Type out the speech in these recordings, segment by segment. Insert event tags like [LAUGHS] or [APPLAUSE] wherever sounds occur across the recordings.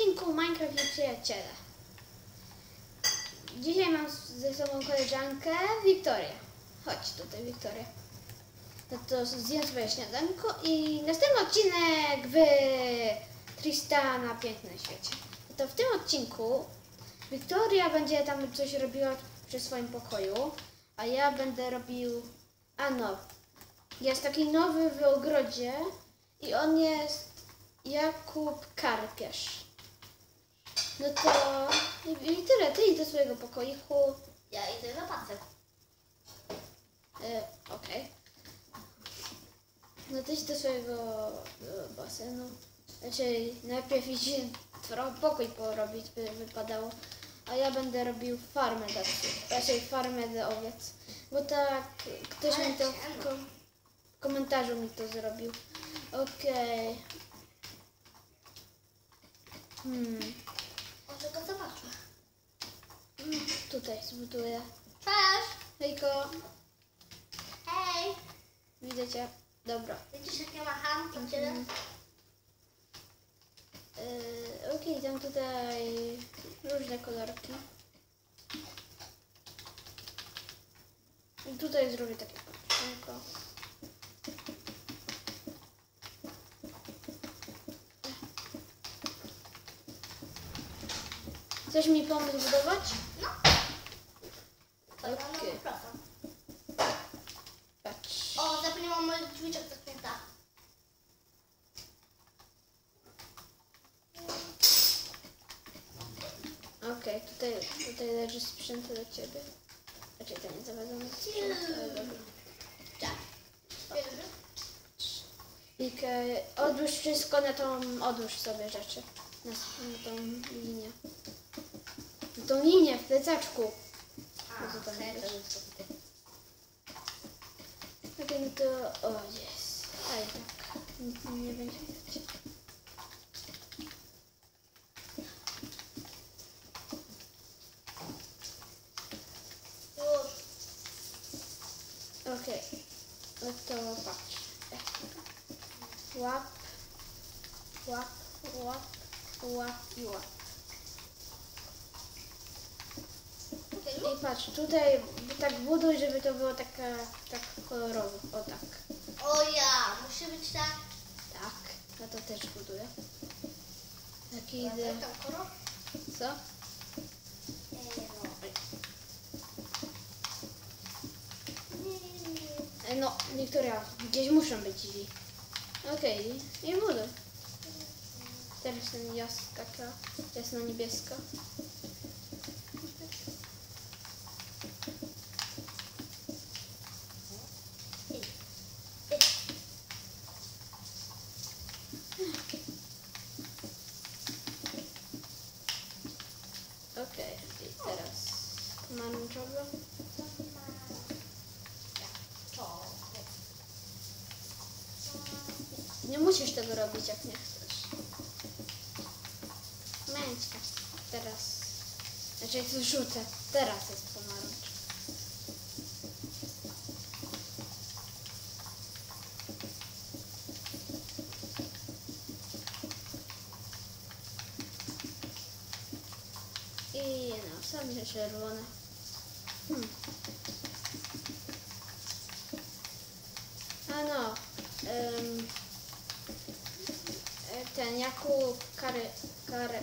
odcinku Minecraft i przyjaciele. Dzisiaj mam ze sobą koleżankę Wiktorię. Chodź tutaj, Wiktoria. No to zjem swoje śniadanko i następny odcinek w Tristana Pięknym Świecie. No to w tym odcinku Wiktoria będzie tam coś robiła przy swoim pokoju, a ja będę robił... A no, jest taki nowy w ogrodzie i on jest Jakub Karpiarz. No to i, tyle, ty idź do swojego pokoiku. Ja idę za pasem. E, Okej. No to idź do swojego e, basenu. Znaczy najpierw idź trochę pokój porobić, by wypadało. A ja będę robił farmę dla. Raczej farmę dla owiec. Bo tak ktoś Ale mi to w, w komentarzu mi to zrobił. Okej. Hmm. Może go zobaczę. Mm, Tutaj zbuduję. Cześć! Hejko, Hej! widzę cię. Dobra. Widzisz jak ja macham? Mhm. Yy, Okej, dam tutaj różne kolorki. I tutaj zrobię takie patrzyko. Chcesz mi pomóc budować? No. To ja Okej. okay. proszę. Patrz. O, zapomniałam moich drzwiczek zamknięta. Okej, tutaj, leży sprzęt do ciebie. Raczej to nie zawadzony sprzęt, ale dobra. Tak. Odłóż wszystko na tą, odłóż sobie rzeczy. Na, na tą linię. Na tą linię w plecaczku. A, jest? to to. No o jest. A jednak, nic nie będzie widać. Już. Okej, no to patrz. Łap, łap, łap, łap i łap. I patrz, tutaj tak buduj, żeby to było taka, tak kolorowo. O tak. O ja, musi być tak. Tak, ja to też buduję. Taki Idę. Co? Ej, no. E, No, Wiktoria, gdzieś muszą być drzwi. Okej, i buduj. Teraz jas, taka jasno-niebieska. Okej, i teraz pomarańczowa. To. Nie musisz tego robić, jak nie chcesz. Męczka. Teraz. Znaczy, jak rzucę. Teraz jest pomarańcz. I no, same czerwone. Hmm. A no. em, e, ten Jakub Kary, Kary.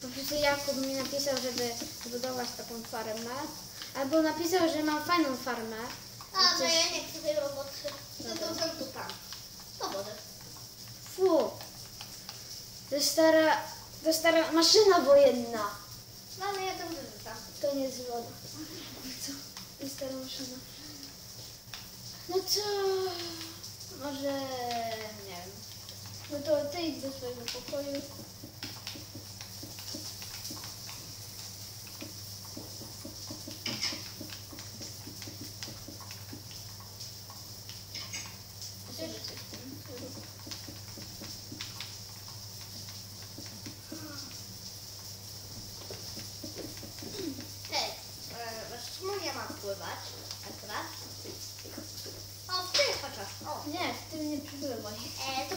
Profesor Jakub mi napisał, żeby zbudować taką farmę. Albo napisał, że mam fajną farmę. A, no ja nie chcę tej roboty. No to tam. To wodę. Fu. To stara, to stara maszyna wojenna. No ale ja to wyrzucam. To nie jest woda. Co? To jest stara maszyna. No to... Może... No to ty idź do swojego pokoju. Hej, e, czemu ja mam pływać? Akurat. O, w tym chociaż. O. Nie, w tym nie przybywaj. E, to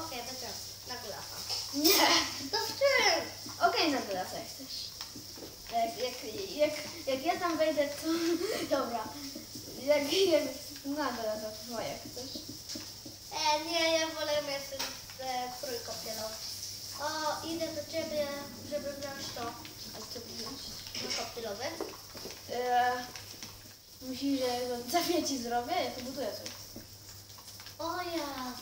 okej, okay, to na górę. Nie. To w tym. teraz jak chcesz. A Jak, jak, jak, ja tam wejdę, to [LAUGHS] dobra. Jak, jak no dobra, to jak chcesz. E, nie, ja wolę mieć e, strój kąpielowy. O, idę do ciebie, żeby wziąć to. A co wziąć? No kąpielowy. Eee, musisz, że za chwilę ci zrobię, ja to buduję coś. O ja.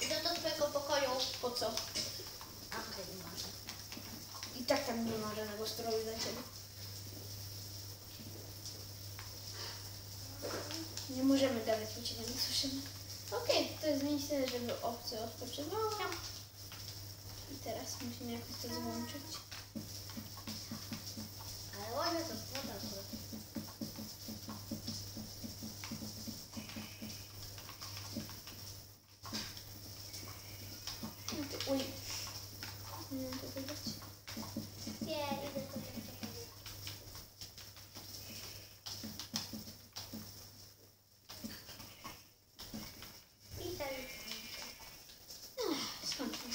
Idę do twojego pokoju. Po co? A, okej, nie może. I tak tam nie ma żadnego stroju dla ciebie. Nie możemy bo cię nie słyszymy. Okej, to jest miejsce, żeby obcy odpoczywał. I teraz musimy jakoś to złączyć. Ale ładnie to składa. No to- Uj. Nie wiem, co to dać. Nie, idę do twojego pokoju. I ten. Ach, Skończmy.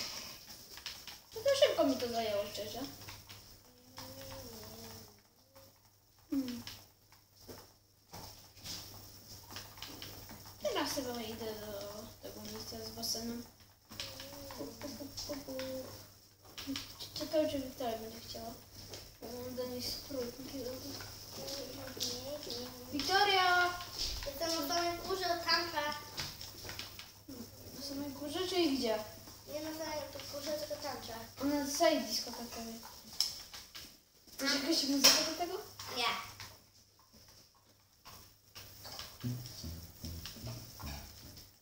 No to szybko mi to zajęło, szczerze. Hmm. Teraz chyba idę do tego miejsca z basenem. Czekaj, czy Wiktoria będzie chciała. Do niej kąpielowy. Wiktoria! Jestem na samej górze tamta. Na samej górze, czy gdzie? Nie na górze, tylko tamta. Ona dostaje disco takowe. Chcesz jakaś muzyka do tego? Nie.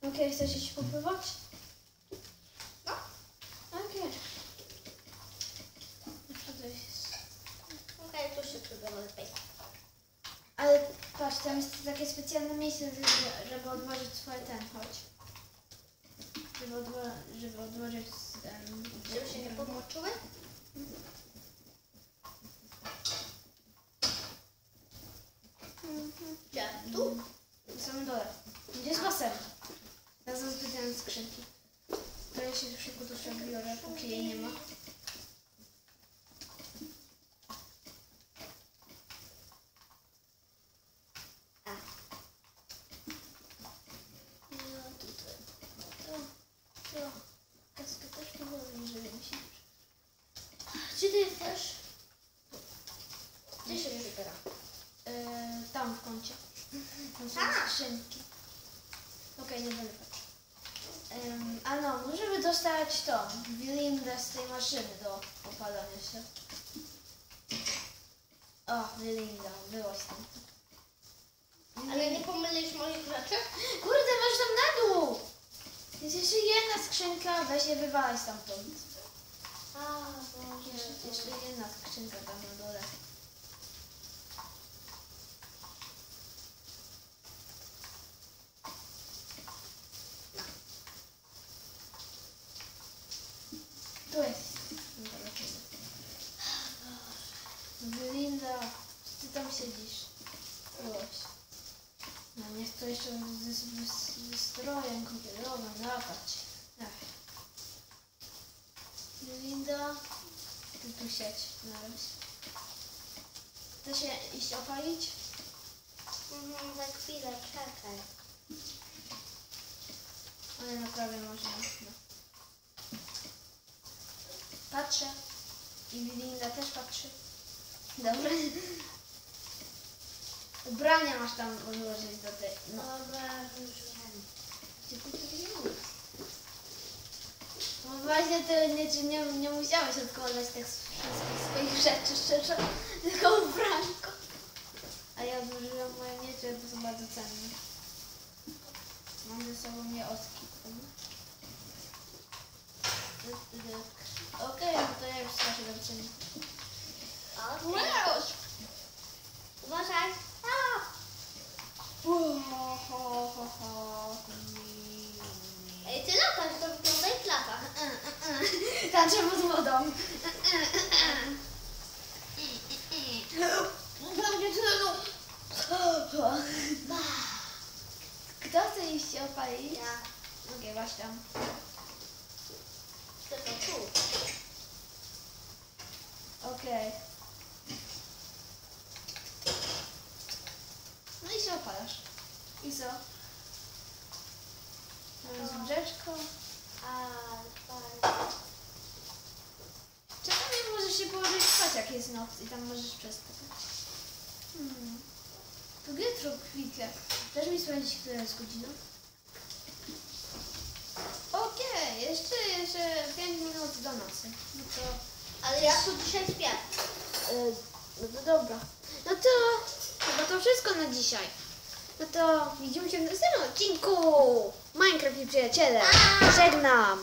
Okej, chcesz iść popływać? No. Okej. Okay. To jest... Okej, tu się przybyło lepiej. Ale patrz, tam jest takie specjalne miejsce, żeby- odłożyć swoje ten, chodź. Żeby, odło żeby odłożyć... Um, Żeby się nie podmoczyły? Gdzie? Tu? Na samym dole. Gdzie jest basen? Razem z specjalne skrzynki. To ja się szybko to przebiorę, póki jej nie ma. A. No tutaj. To, to. Kaskę też powoli, żeby mi się... Jesteś? Gdzie się wybiera? Yy, tam w kącie. Tam są A! skrzynki. Okej, nie będę patrzył. Ym, a no, możemy dostać to, wylindę z tej maszyny do opalania się. O, wylinda, byłaś tam. Ale nie pomylisz moich rzeczy? Kurde, masz tam na dół! Jest jeszcze jedna skrzynka, weź je wywalaj stamtąd. Jeszcze, jedna skrzynka tam na dole. Tu jest. Wylinda, ty tam siedzisz. Byłaś. No niech to jeszcze ze, ze, ze strojem kąpielowym latać. Linda, ty tu siedź na razie. Chce się iść opalić? Mhm, za chwilę, czekaj. Ale naprawdę można. No. Patrzę. I Linda też patrzy. Dobra. Ubrania masz tam odłożyć do tej. No. Dobra, już wiem. Gdzie ty to wziąłeś? No właśnie ty nie, nie, nie musiałeś odkładać tych wszystkich swoich rzeczy, szczerze, tylko ubranko. A ja odłożyłam moje miecze, bo są bardzo cenne. Mam ze sobą je oski. Okej, no to ja już skaczę do. Okej. Uważaj. Ej, ty latasz, klapach. E, e, e. Tańczę pod wodą. Kto chce iść się opalić? Ja. Mogę właśnie tam. Tylko tu. Okej. Okay. No i się opalasz. I co? Mamy z brzeczką. Czasami możesz się położyć spać, jak jest noc i tam możesz przespać. Hmm. To jutro chwilkę. Dasz mi sprawdzić, która jest godzina? Okej, jeszcze, jeszcze 5 minut do nocy. No to, Ale ja tu dzisiaj śpię. e, no to dobra. No to chyba to wszystko na dzisiaj. No to widzimy się w następnym odcinku. Minecraft i przyjaciele. Żegnam.